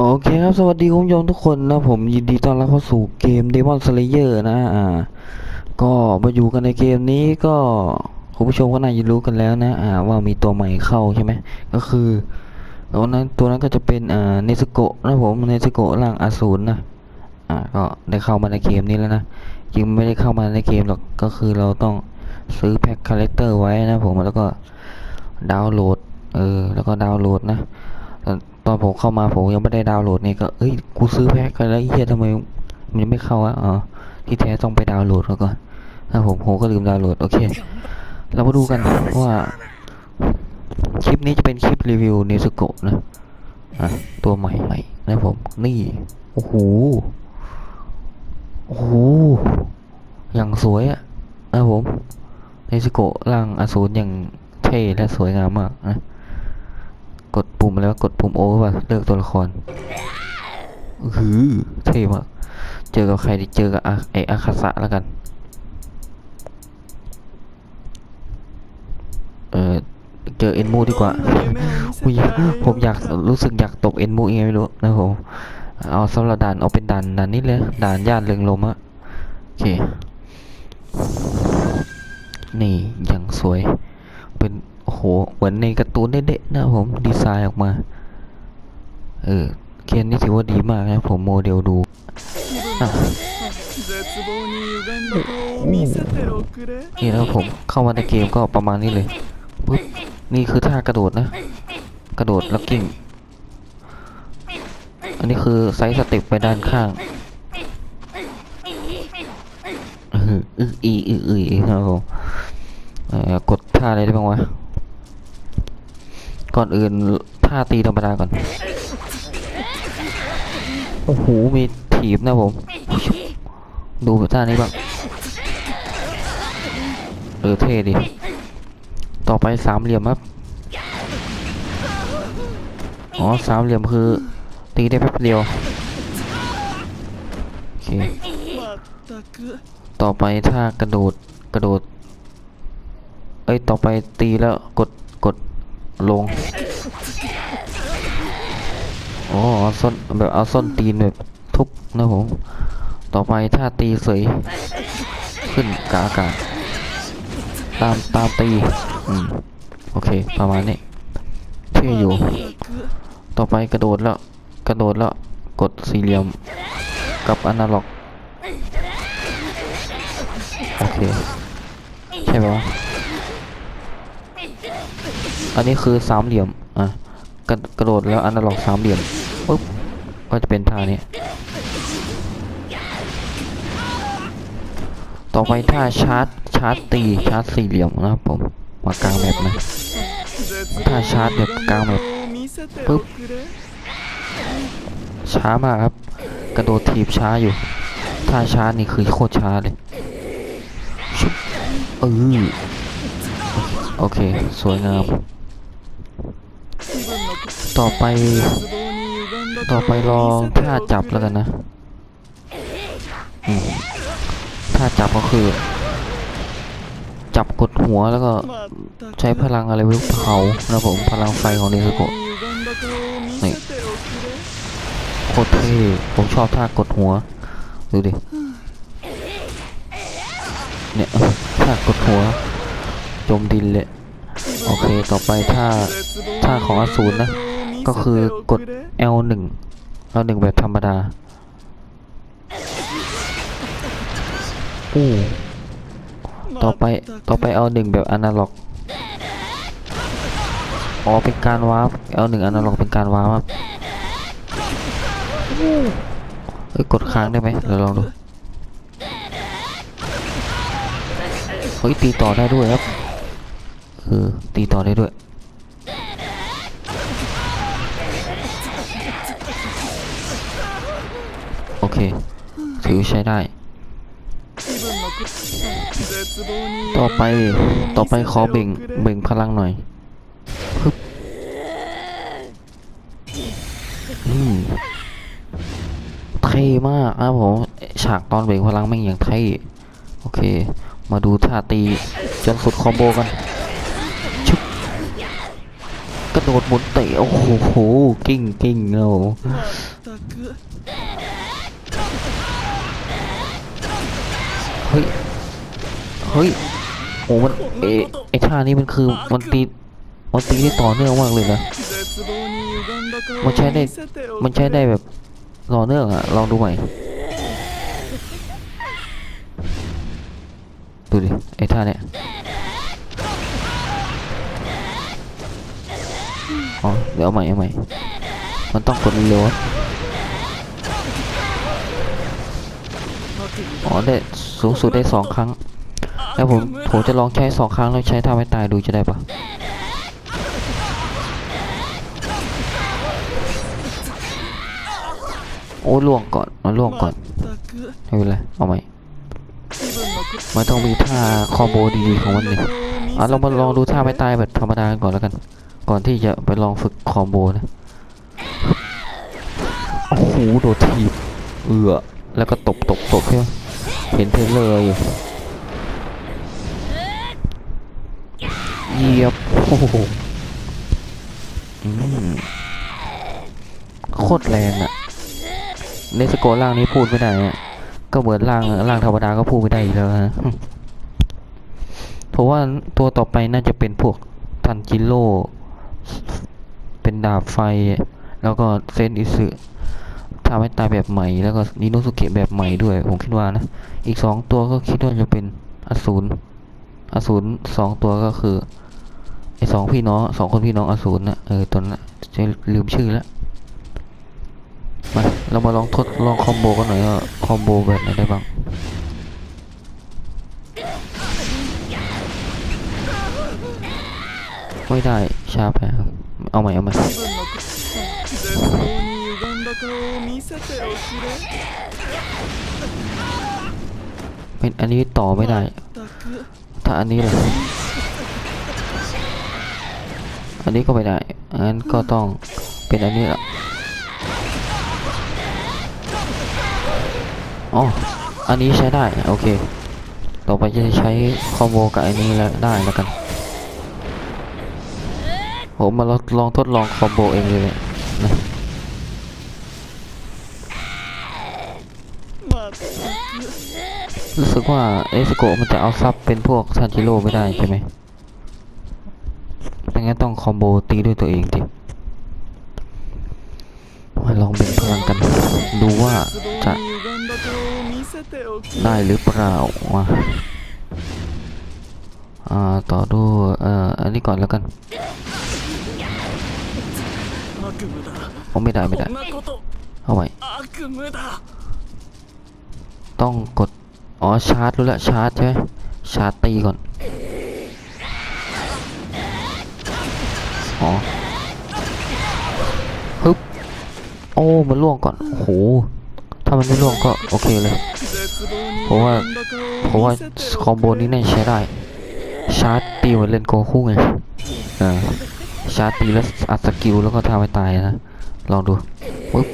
โอเคครับ สวัสดีคุณผู้ชมทุกคนนะผมยินดีต้อนรับเข้าสู่เกม Demon Slayer นะอ่าก็มาอยู่กันในเกมนี้ก็คุณผู้ชมก็น่าจะรู้กันแล้วนะอ่าว่ามีตัวใหม่เข้าใช่ไหมก็คือตัวนั้นตัวนั้นก็จะเป็นอ่าเนสโกะนะผมเนสโกะร่างอสูรนะอ่าก็ได้เข้ามาในเกมนี้แล้วนะยังไม่ได้เข้ามาในเกมหรอกก็คือเราต้องซื้อแพ็คคาแรคเตอร์ไว้นะผมแล้วก็ดาวน์โหลดเออแล้วก็ดาวน์โหลดนะ ตอนผมเข้ามาผมยังไม่ได้ดาวน์โหลดนี่ก็เอ้ยกูซื้อแพ็คกันแล้วเฮียทำไมมันยังไม่เข้าอะอ๋อที่แท้ต้องไปดาวน์โหลดแล้วก่อนถ้าผมผมก็ลืมดาวน์โหลดโอเค เรามาดูกันว่าคลิปนี้จะเป็นคลิปรีวิวเนสโกะนะอะตัวใหม่ใหม่นะผมนี่โอ้โหโอ้โหอย่างสวยอะนะผมเนสโกะร่างอสูรอย่างเท่และสวยงามมากนะ กดปุ่มอะไรวะกดปุ่มโอป่ะเลือกตัวละครหือเท่มากเจอกับใครดิเจอกับอาไออาคาสะแล้วกัน เออเจอเอ็นมูดีกว่าอุ้ยผมอยากรู้สึกอยากตกเอ็นมูยังไงไม่รู้นะผมเอาสำหรับด่านเอาเป็นด่านด่านนี้เลยด่านย่านเริงลมอะโอเค นี่อย่างสวย โห เหมือนในการ์ตูนเด็ดๆนะผมดีไซน์ออกมา เออเคนนี่ถือว่าดีมากนะผมโมเดลดูนี่นะผมเข้ามาในเกมก็ประมาณนี้เลยปึ๊บนี่คือท่ากระโดดนะ กระโดดแล้วกิ้ง อันนี้คือไซส์สเต็ปไปด้านข้างอืออีอืออีครับผมกดท่าอะไรได้บ้างวะ ก่อนอื่นท่าตีธรรมดาก่อน โอ้โห มีถีบนะผม ดูท่านี้บ้างเออเท่ดิ ต่อไปสามเหลี่ยมครับ อ๋อสามเหลี่ยมคือ ตีได้แป๊บเดียว โอเค ต่อไปถ้ากระโดดกระโดด เอ้ย ต่อไปตีแล้วกด ลงอ๋อเอาส้นแบบเอาส้นตีนแบบทุบนะผม ต่อไปถ้าตีเสยขึ้นกาอากาศตามตามตีอืมโอเค ประมาณนี้เท่อยู่ ต่อไปกระโดดแล้ว กระโดดแล้ว กดสี่เหลี่ยมกับอนาล็อก โอเค ใช่ไหม อันนี้คือสามเหลี่ยม อะ กระกระโดดแล้วอันาลอกสามเหลี่ยมปุ๊บ ก็จะเป็นท่านี้ ต่อไปท่าชาร์จ ชาร์จตี ชาร์จสี่เหลี่ยมนะครับผม มากลางแบบนะ ท่าชาร์จแบบกลางแบบปุ๊บ ช้ามากครับ กระโดดถีบช้าอยู่ ท่าชาร์จนี่คือโคตรช้าเลยเออโอเค สวยงาม ต่อไป ต่อไปลองท่าจับแล้วกันนะท่าจับก็คือ จับกดหัวแล้วก็ใช้พลังอะไรไม่รู้เผานะผมพลังไฟของเนสโกนี่โคตรเท่ผมชอบท่ากดหัว ดูดิ เนี่ยท่ากดหัว จมดินเลย โอเคต่อไปท่าท่าของอสูรนะ ก็คือกด L1 L1 แบบธรรมดาอู้ต่อไปต่อไป L1 แบบอนาล็อกอ๋อเป็นการวาร์ป L1 อนาล็อกเป็นการวาร์ปครับเอ้ยกดค้างได้ไหมเดี๋ยวลองดูเฮ้ยตีต่อได้ด้วยครับเออตีต่อได้ด้วย โอเค ถือใช้ได้ ต่อไปต่อไปขอเบ่งเบ่งพลังหน่อยฮึบอืมเท่มากนะครับผมฉากตอนเบ่งพลังแม่งอย่างเท่โอเค มาดูท่าตีจนสุดคอมโบกันชึบกระโดดหมุนเตะโอ้โห กิ้งกิ้งโอ้ เฮ้ย เฮ้ยโอ้มันเอไอท่านี้มันคือมันตีมันตีได้ต่อเนื่องมากเลยนะ มันใช้ได้ มันใช้ได้แบบต่อเนื่องอะลองดูใหม่ ดูดิ ไอท่าเนี้ยอ๋อ เดี๋ยวใหม่เอาใหม่ มันต้องกดเร็ว อ๋อได้สูงสุดได้สองครั้ง แล้วผมผมจะลองใช้สองครั้งแล้วใช้ท่าไม่ตายดูจะได้ปะโอ้ล่วงก่อนมาล่วงก่อนไม่เป็นไรเอาไหมมัต้องมีท่าคอมโบดีๆของมันเลยอะเรามาลองดูท่าไม่ตายแบบธรรมดาก่อนแล้วกัน ก่อนที่จะไปลองฝึกคอมโบนะโอ้โหโดดทีบเอือ แล้วก็ตบตบตบใช่ไหมเห็นเทรลเลอร์อยู่เหยียบโอ้โหโคตรแรงอะในสโกล่างนี้พูดไม่ได้อะก็เหมือนล่างล่างธรรมดาก็พูดไม่ได้อีกแล้วนะเพราะว่าตัวต่อไปน่าจะเป็นพวกทันจิโร่เป็นดาบไฟ แล้วก็เซนอิสึ ทำให้ตายแบบใหม่แล้วก็นิโนสุเกะแบบใหม่ด้วย ผมคิดว่านะ อีกสองตัวก็คิดว่าจะเป็นอสูรอสูรสองตัวก็คือไอสองพี่น้องสองคนพี่น้องอสูรนะเออตอนนั้นจะลืมชื่อแล้วมาเรามาลองทดลองคอมโบกันหน่อยว่าคอมโบแบบไหนได้บ้างไม่ได้ช้าไปครับเอาใหม่เอาใหม่ 顔を見せておくれ เป็นอันนี้ต่อไม่ได้ まったく ถ้าอันนี้ล่ะอันนี้ก็ไม่ได้งั้นก็ต้องเป็นอันนี้ละอ๋อ อันนี้ใช้ได้ โอเค ต่อไปจะใช้คอมโบกับอันนี้แล้วได้แล้วกัน ผมมาลองลองทดลองคอมโบเองเลยเนี่ยนะ รู้สึกว่าเอสโกมันจะเอาซับเป็นพวกซานจิโร่ไม่ได้ใช่ไหมดังนั้นต้องคอมโบตีด้วยตัวเองดิมาลองเป็นพลังกัน ดูว่าจะได้หรือเปล่ามาอ่าต่อดูเอ่ออันนี้ก่อนแล้วกันผมไม่ได้ไม่ได้ เอาไว้ต้องกด อ๋อชาร์จรู้แล้วชาร์จใช่ไหมชาร์จตีก่อน อ๋อฮึบโอ้มันล่วงก่อนโอ้โหถ้ามันไม่ล่วงก็โอเคเลยเพราะว่าเพราะว่าคอมโบนี้น่าใช้ได้ ชาร์จตีเหมือนเล่นโกคู่ไงอ่าชาร์จตีแล้วอัดสกิลแล้วก็ทำให้ตายนะลองดูปึ๊บ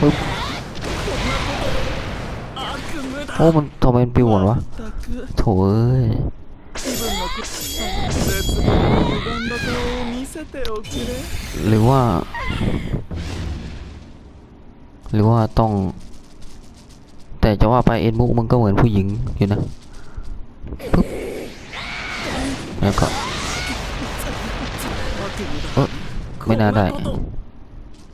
ปึ๊บ โอ้ มันทำไมมันปิวหมดวะ まったく โถเอ้ย 気分のこ絶望に歪んだ顔を見せておくれ หรือว่า หรือว่าต้อง แต่จะว่าไปเอ็นมุกมันก็เหมือนผู้หญิงอยู่นะปึ๊บแล้วก็ 悪夢だ เออไม่น่าได้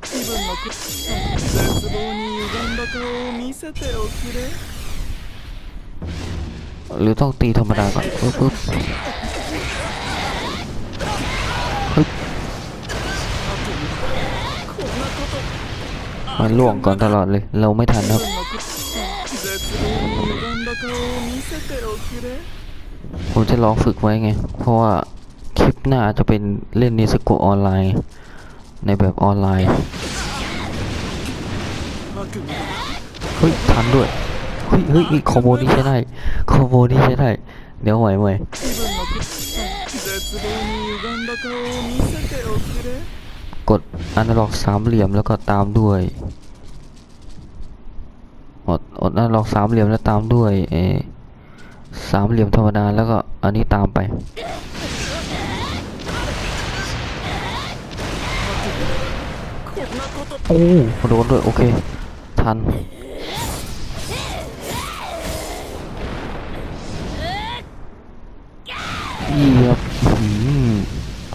気分のこ絶望に歪んだ顔を見せておくれ หรือต้องตีธรรมดาก่อนปุ๊บปึ๊บมันล่วงก่อนตลอดเลย เราไม่ทันครับผมจะลองฝึกไว้ไง เพราะว่าคลิปหน้าจะเป็นเล่นนิสโกออนไลน์ ในแบบออนไลน์ เฮ้ย ทันด้วย ฮ้ยเฮ้ยคอมโบนี้ใช่ได้คอมโบนี้ใช่ได้เดี๋ยวไหม่ใหม่กดอันาล็อกสามเหลี่ยมแล้วก็ตามด้วยอดอดอนาล็อกสามเหลี่ยมแล้วตามด้วยเอสามเหลี่ยมธรรมดาแล้วก็อันนี้ตามไปโอ้โดนด้วยโอเคทัน เยียบ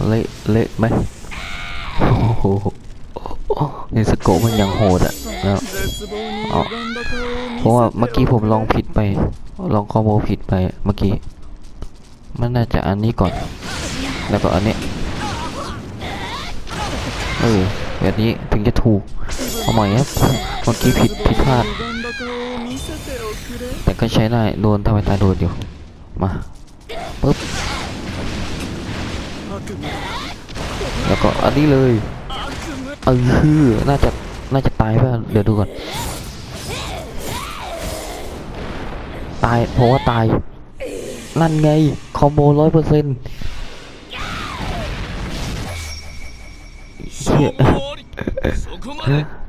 เละเละไหมโอ้โหเนสกมันยังโหดอะนะเพราะว่าเมื่อกี้ผมลองผิดไป ลองคอมโบผิดไปเมื่อกี้ มันน่าจะอันนี้ก่อน แล้วก็อันนี้ เออแบบนี้ถึงจะถูก เอาใหม่ครับเมื่อกี้ผิดผิดพลาด แต่ก็ใช้ได้ โดนทำไมตายโดนอยู่ มา แล้วก็อันนี้เลยเออน่าจะน่าจะตายป่ะเดี๋ยวดูก่อนตายเพราะว่าตาย นั่นไง คอมโบร้อยเปอร์เซ็น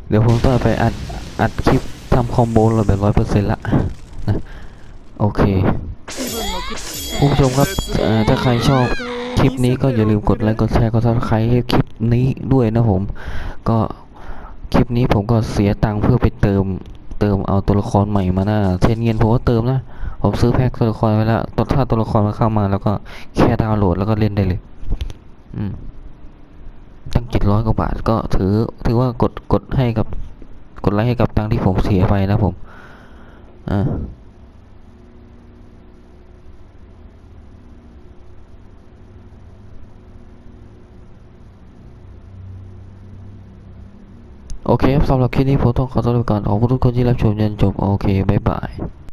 เดี๋ยวผมต้อไปอัดอัดคลิปทำคอมโบเราแบบร้อยเปอร์เซ็นละโอเคผู้ชมครับถ้าใครชอบ คลิปนี้ก็อย่าลืมกดไลค์กดแชร์กดซับสไครต์ให้คลิปนี้ด้วยนะผม ก็คลิปนี้ผมก็เสียตังค์เพื่อไปเติมเติมเอาตัวละครใหม่มานะเช่นเงินผมก็เติมนะ ผมซื้อแพ็คตัวละครไว้แล้วตัวถ้าตัวละครมันเข้ามา แล้วก็แค่ดาวน์โหลดแล้วก็เล่นได้เลย อืมตั้งเจ็ดร้อยกว่าบาทก็ถือ ถือว่ากดกดให้กับ กดไลค์ให้กับตังค์ที่ผมเสียไปนะผม อ่า โอเคครับสำหรับคลิปนี้ผมต้องขอตัวไปก่อนขอบคุณทุกคนที่รับชมจนจบโอเคบ๊ายบาย